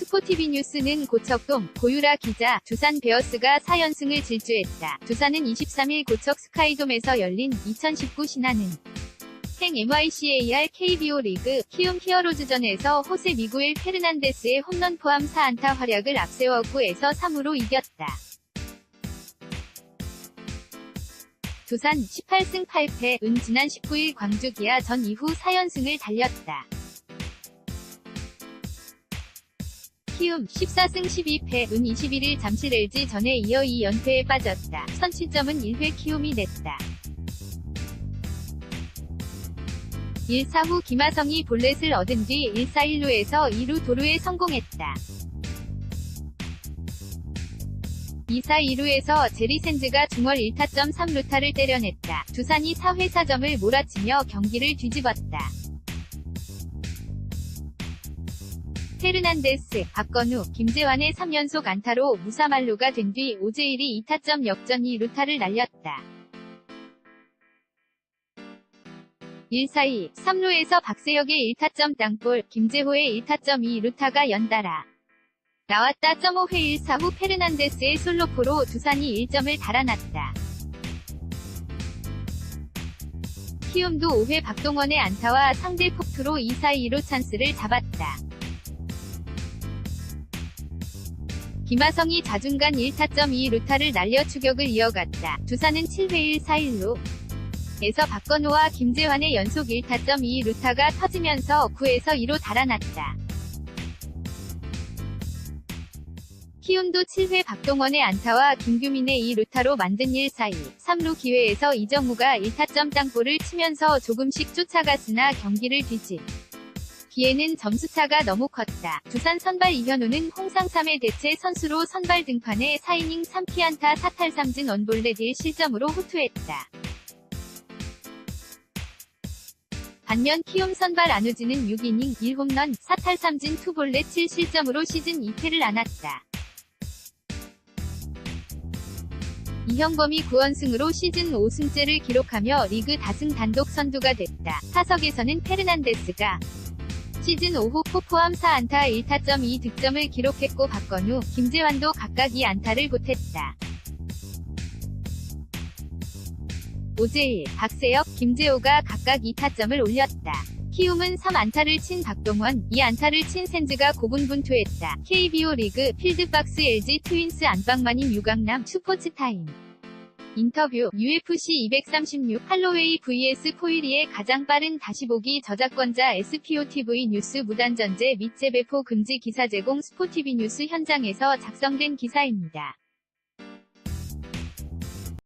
스포티비 뉴스는 고척동, 고유라 기자, 두산 베어스가 4연승을 질주했다. 두산은 23일 고척 스카이돔에서 열린 2019 신한은 행 NYCAR KBO 리그 키움 히어로즈전에서 호세 미구엘 페르난데스의 홈런 포함 4안타 활약을 앞세워 9에서 3으로 이겼다. 두산 18승 8패 은 지난 19일 광주 기아 전 이후 4연승을 달렸다. 키움 14승 12패 은 21일 잠실 LG 전에 이어 2연패에 빠졌다. 선취점은 1회 키움이 냈다. 1사 후 김하성이 볼넷을 얻은 뒤 1사 1루에서 2루 도루에 성공했다. 2사 2루에서 제리 샌즈가 중월 1타점 3루타를 때려냈다. 두산이 4회 4점을 몰아치며 경기를 뒤집었다. 페르난데스, 박건우, 김재환의 3연속 안타로 무사말로가 된 뒤 오제일이 2타점 역전 2루타를 날렸다. 1사이 3루에서 박세혁의 1타점 땅볼, 김재호의 1타점 2루타가 연달아 나왔다. 5회 1사 후 페르난데스의 솔로포로 두산이 1점을 달아났다. 키움도 5회 박동원의 안타와 상대 폭투로 2사 2로 찬스를 잡았다. 김하성이 자중간 1타점 2루타를 날려 추격을 이어갔다. 두산은 7회 1사 1루 에서 박건우와 김재환의 연속 1타점 2루타가 터지면서 9에서 2로 달아났다. 키움도 7회 박동원의 안타와 김규민의 2루타로 만든 1사이 3루 기회에서 이정우가 1타점 땅볼을 치면서 조금씩 쫓아갔으나 경기를 뒤집. 기에는 점수차가 너무 컸다. 두산 선발 이현우는 홍상삼의 대체 선수로 선발 등판에 4이닝 3피안타 4탈 3진 원볼넷 1실점으로 호투했다. 반면 키움 선발 안우진은 6이닝 1홈런 4탈 3진 투볼넷 7실점으로 시즌 2패를 안았다. 이형범이 9원승으로 시즌 5승째를 기록하며 리그 다승 단독 선두가 됐다. 타석에서는 페르난데스가 시즌 5호 포 포함 4안타 1타점 2득점을 기록했고 박건우, 김재환도 각각 2안타를 보탰다. 오재일, 박세혁, 김재호가 각각 2타점을 올렸다. 키움은 3안타를 친 박동원, 2안타를 친 샌즈가 고분분투했다. KBO 리그 필드박스 LG 트윈스 안방만인 유강남 스포츠타임 인터뷰 UFC 236 할로웨이 vs 포이리의 가장 빠른 다시 보기 저작권자 SPOTV 뉴스 무단 전제 및 재배포 금지 기사 제공 스포티비 뉴스 현장에서 작성된 기사입니다.